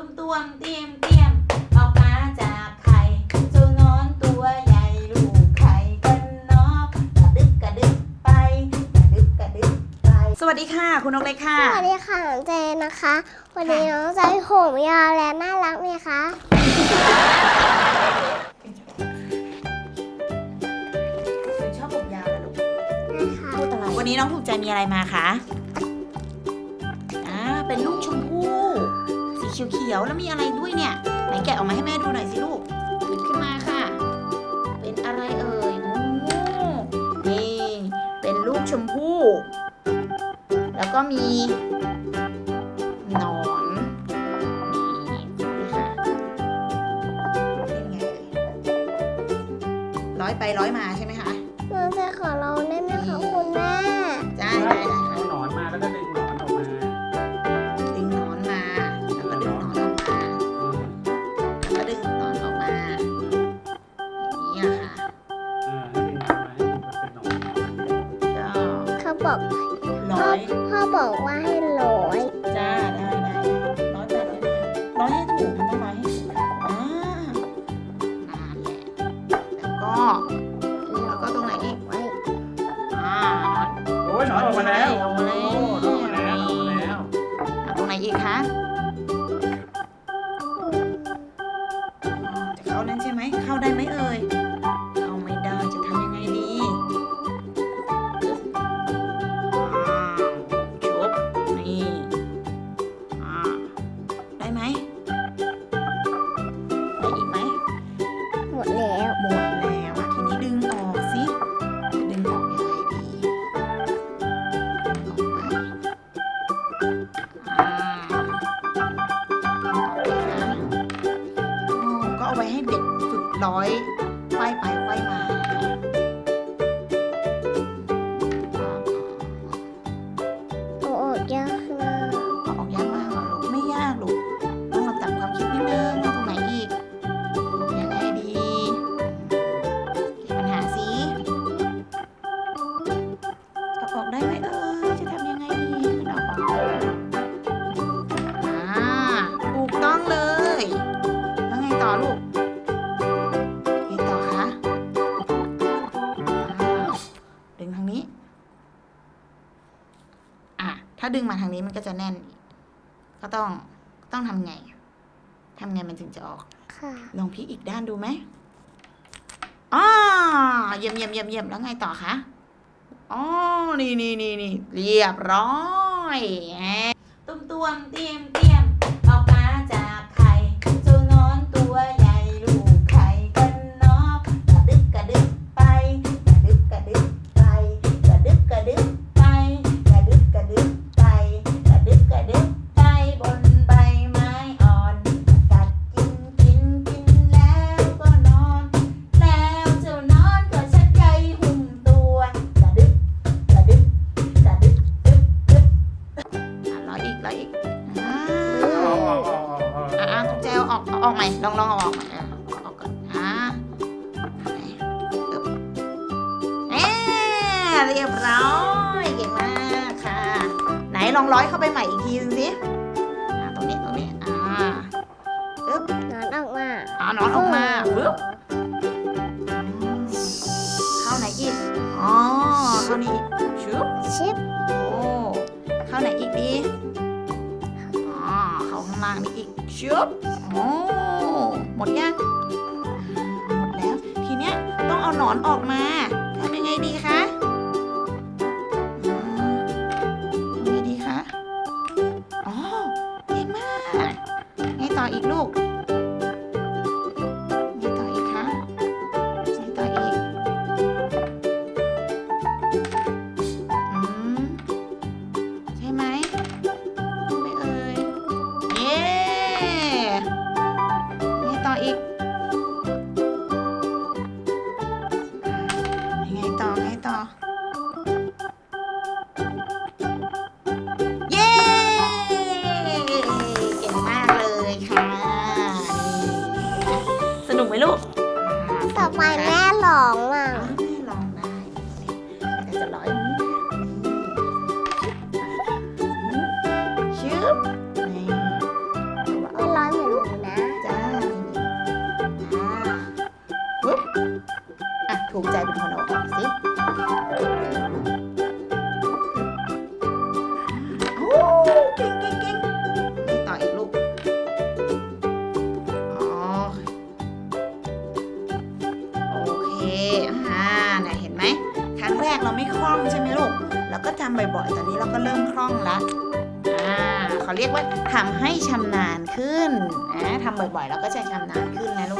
ตุ้มตวมเตรียมเตรียมออกมาจากไข่เจ้านอนตัวใหญ่ลูกไข่กันเนาะกระดึกกระดึกไปกระดึกกระดึกไป สวัสดีค่ะ คุณนกเล็กค่ะ สวัสดีค่ะน้องเจนนะคะ วันนี้น้องใจผมยาวและน่ารักไหมคะชอบผมยาวนะลูกนะคะพูดอะไรวันนี้น้องถูกใจมีอะไรมาคะอ่าเป็นลูกชมพู่ สีเขียวๆแล้วมีอะไรด้วยเนี่ย ไหนแกะออกมาให้แม่ดูหน่อยสิลูกหยิบขึ้นมาค่ะ เป็นอะไรเอ่ยโอ้นี่เป็นลูกชมพู่ แล้วก็มีหนอนนี่นี่ค่ะเป็นไงเอ่ยร้อยไปร้อยมาใช่ไหม บอกร้อยพ่อบอกว่าให้ร้อยจ้าได้ได้ร้อยแปดร้อยมาร้อยให้ถูกมันต้องร้อยให้ถูกอ่านานแหละแล้วก็ แล้วก็ตรงไหนอีก ไว้ อ่าโอ้ยหนอนออกมาแล้ว ออกมาแล้ว โอ้หนอนออกมาแล้วออกมาแล้วเอาตรงไหนอีกคะจะ ร้อยไขว้ไปไขว้มาเอา ถ้าดึงมาทางนี้มันก็จะแน่น ก็ต้องต้องทำไงทำไงมันถึงจะออก ค่ะ ลองพลิกอีกด้านดูไหมอ๋อเยี่ยมเยี่ยมเยี่ยมเยี่ยมแล้วไงต่อคะอ๋อนี่นี่นี่นี่เรียบร้อยแหมตุ้มตวมเตรียมเตรียมออกมาจากไข่เจ้านอนตัวใหญ่ ออกเอาออกใหม่ลองลองเอาออกใหม่อะเอาออกก่อนอะไหนอึ๊บเอ๊ะเรียบร้อยเก่งมากค่ะ ไหนลองร้อยเข้าไปใหม่อีกทีนึงสิอะตรงนี้ตรงนี้อ่าอึ๊บนอนออกมาอ่านอนออกมาปึ๊บเข้าไหนอีกอ๋อเข้านี้อีกชุบชิปโอ้เข้าไหนอีกดีอ๋อเข้าข้างล่างนี่อีกชุบ โอ้หมดยัง หมดแล้ว ทีเนี้ยต้องเอาหนอนออกมาทำยังไงดีคะทำยังไงดีคะ อ๋อ เก่งมาก ไงต่ออีกลูก ลูกต่อไปแม่ร้องอะอ่าแม่ลองได้แต่จะร้อยตรงนี้นะชึบ บ่อยๆ ตอนนี้เราก็เริ่มคล่องละอ่าเขาเรียกว่าทำให้ชำนาญขึ้นนะทำบ่อยๆแล้วก็จะชำนาญขึ้นนะลูก